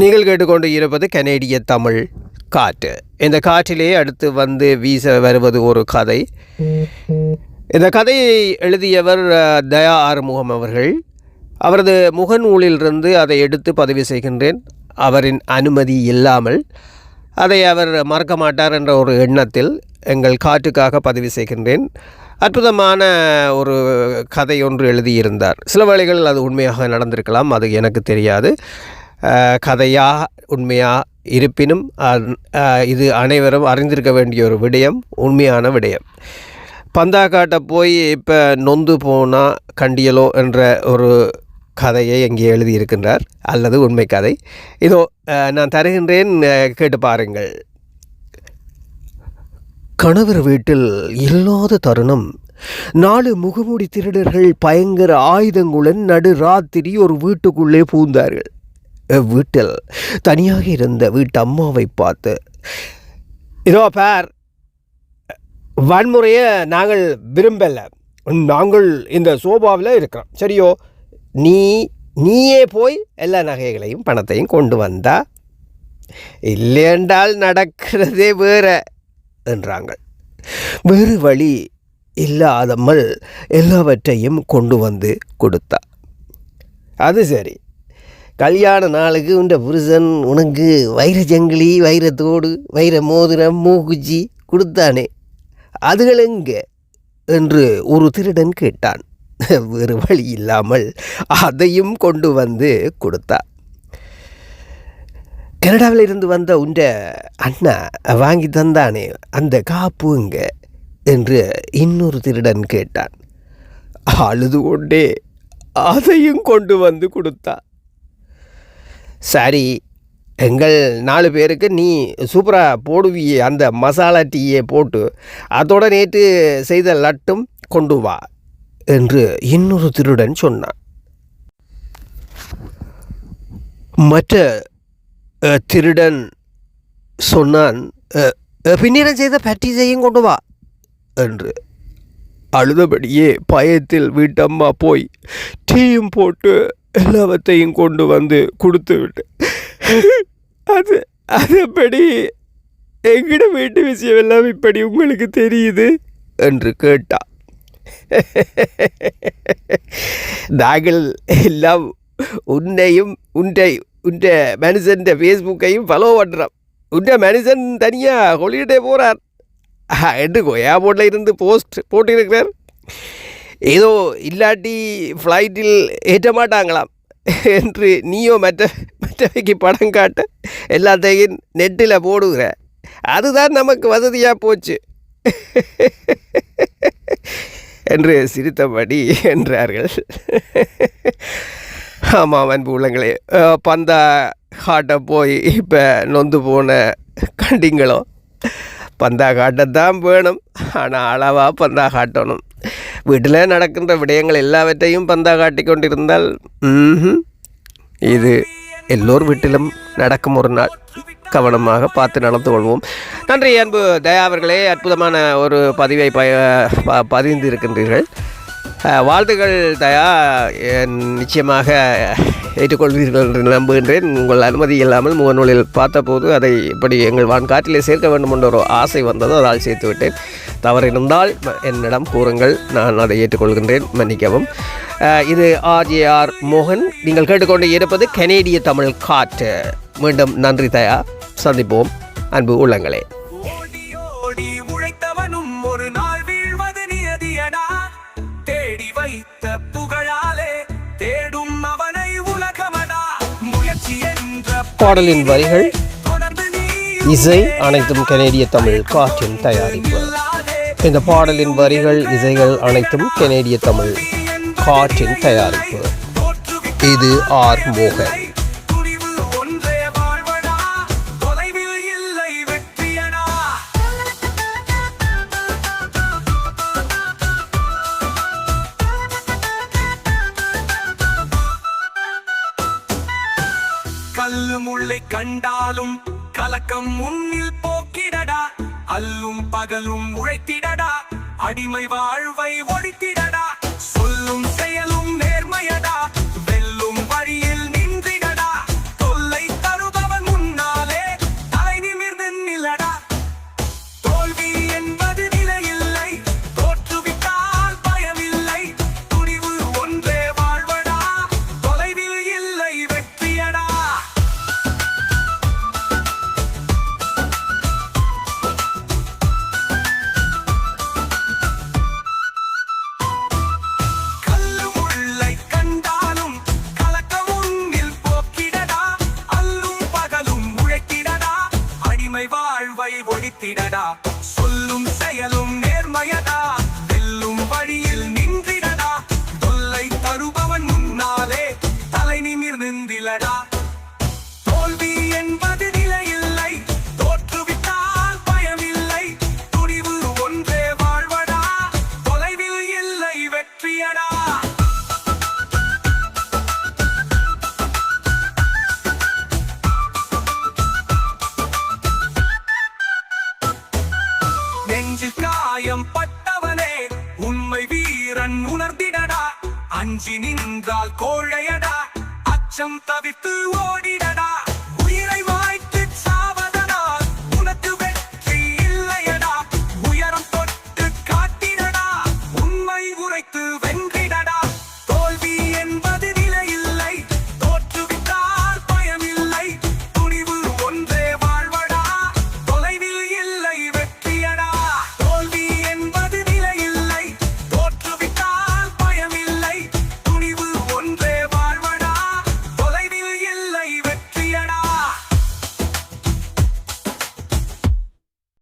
நீங்கள் கேட்டுக்கொண்டு இருப்பது கனேடிய தமிழ் காற்று. இந்த காற்றிலே அடுத்து வந்து வீச வருவது ஒரு கதை. இந்த கதையை எழுதியவர் தயா ஆறுமுகம் அவர்கள். அவரது முகநூலிலிருந்து அதை எடுத்து பதிவு செய்கின்றேன். அவரின் அனுமதி இல்லாமல் அதை அவர் மறக்க மாட்டார் என்ற ஒரு எண்ணத்தில் எங்கள் காற்றுக்காக பதிவு செய்கின்றேன். அற்புதமான ஒரு கதை ஒன்று எழுதியிருந்தார். சில வேளைகள் அது உண்மையாக நடந்திருக்கலாம் அது எனக்கு தெரியாது. கதையா உண்மையா இருப்பினும் இது அனைவரும் அறிந்திருக்க வேண்டிய ஒரு விடயம் உண்மையான விடயம். பந்தாக்காட்டை போய் இப்போ நொந்து போனால் கண்டியலோ என்ற ஒரு கதையை இங்கே எழுதியிருக்கின்றார். அல்லது உண்மை கதை. இதோ நான் தருகின்றேன் கேட்டு பாருங்கள். கணவர் வீட்டில் இல்லாத தருணம். நாலு முகமூடி திருடர்கள் பயங்கர ஆயுதங்களுடன் நடு ராத்திரி ஒரு வீட்டுக்குள்ளே பூந்தார்கள் வீட்டில். தனியாக இருந்த வீட்டு அம்மாவை பார்த்து இதோ பார் வன்முறையை நாங்கள் விரும்பலை. நாங்கள் இந்த சோபாவில் இருக்கிறோம். சரியோ? நீ நீயே போய் எல்லா நகைகளையும் பணத்தையும் கொண்டு வந்தா? இல்லையென்றால் நடக்கிறதே வேற என்றாங்க வேறு வழி இல்லாதமல் எல்லாவற்றையும் கொண்டு வந்து கொடுத்தா. அது சரி. கல்யாண நாளுக்கு உண்ட புருஷன் உனக்கு வைர ஜங்கிலி வைரத்தோடு வைர மோதிரம் மூக்குச்சி கொடுத்தானே. அதுகள் எங்கே? என்று ஒரு திருடன் கேட்டான். வேறு வழி இல்லாமல் அதையும் கொண்டு வந்து கொடுத்தா கனடாவில் இருந்து வந்த உண்ட அண்ணா வாங்கி தந்தானே அந்த காப்புங்க என்று இன்னொரு திருடன் கேட்டான். அழுது கொண்டே அதையும் கொண்டு வந்து கொடுத்தான். சரி எங்கள் நாலு பேருக்கு நீ சூப்பராக போடுவியே அந்த மசாலா டீயை போட்டு அதோட நேற்று செய்த லட்டும் கொண்டு வா என்று இன்னொரு திருடன் சொன்னான். மற்ற திருடன் சொன்னான் பின்னிடம் செய்த பட்டிசையும் கொண்டு வா என்று. அழுதபடியே பயத்தில் வீட்டம்மா போய் டீயும் போட்டு எல்லாவற்றையும் கொண்டு வந்து கொடுத்து விட்டு. அது அதுபடி எங்கிட வீட்டு விஷயம் எல்லாம் இப்படி உங்களுக்கு தெரியுது? என்று கேட்டா. நாங்கள் எல்லாம் உன்னையும் உன்னை உன்ற மனுஷன் ஃபேஸ்புக்கையும் ஃபாலோ பண்ணுறோம் உன்ற மனுஷன் தனியாக ஹொலிடே போகிறார் என்று கொயா போட்டில் இருந்து போஸ்ட் போட்டிருக்கிறார். ஏதோ இல்லாட்டி ஃப்ளைட்டில் ஏற்ற மாட்டாங்களாம். என்று நீயோ மற்ற மற்றவைக்கு படம் காட்ட எல்லாத்தையும் நெட்டில் போடுகிற. அதுதான் நமக்கு வசதியாக போச்சு. என்று சிரித்தபடி என்றார்கள். ஆமாம் அன்பு உள்ளங்களே. பந்தா காட்ட போய் இப்போ நொந்து போன கண்டிங்களும் பந்தா காட்டத்தான் வேணும். ஆனால் அளவாக பந்தா காட்டணும். வீட்டில் நடக்கின்ற விடயங்கள் எல்லாவற்றையும் பந்தா காட்டி கொண்டிருந்தால் இது எல்லோர் வீட்டிலும் நடக்கும் ஒரு நாள் கவனமாக பார்த்து நடந்து கொள்வோம் நன்றி அன்பு தயா அவர்களே அற்புதமான ஒரு பதிவை ப ப- பதிந்து இருக்கின்றீர்கள் வாழ்த்துக்கள் தயா என் நிச்சயமாக ஏற்றுக்கொள்வீர்கள் என்று நம்புகின்றேன். உங்கள் அனுமதி இல்லாமல் முகநூலில் பார்த்தபோது அதை இப்படி எங்கள் வான்காட்டிலே சேர்க்க வேண்டும் என்ற ஒரு ஆசை வந்தது. அதால் சேர்த்து விட்டேன் தவறு இருந்தால் என்னிடம் கூறுங்கள். நான் அதை ஏற்றுக்கொள்கின்றேன். மன்னிக்கவும். இது ஆர்ஜேஆர் மோகன். நீங்கள் கேட்டுக்கொண்டு இருப்பது கனேடிய தமிழ் காற்று. மீண்டும் நன்றி தயா. சந்திப்போம். அன்பு உள்ளங்களே. பாடலின் வரிகள் இசை அனைத்தும் கனேடிய தமிழ் காற்றின் தயாரிப்பு. இந்த பாடலின் வரிகள் இசைகள் அனைத்தும் கனேடிய தமிழ் காற்றின் தயாரிப்பு. இது ஆர் மோகன். கல்லு முள்ளை கண்டாலும் கலக்கம் முன்னில் போக்கிடடா. அல்லும் பகலும் உழைத்திடடா. அடிமை வாழ்வை ஒழித்திடடா. வாழ்வை ஒழித்திடடா. சொல்லும் செயலும் அஞ்சி நின்றால் கோழையடா. அச்சம் தவித்து ஓடிடடா.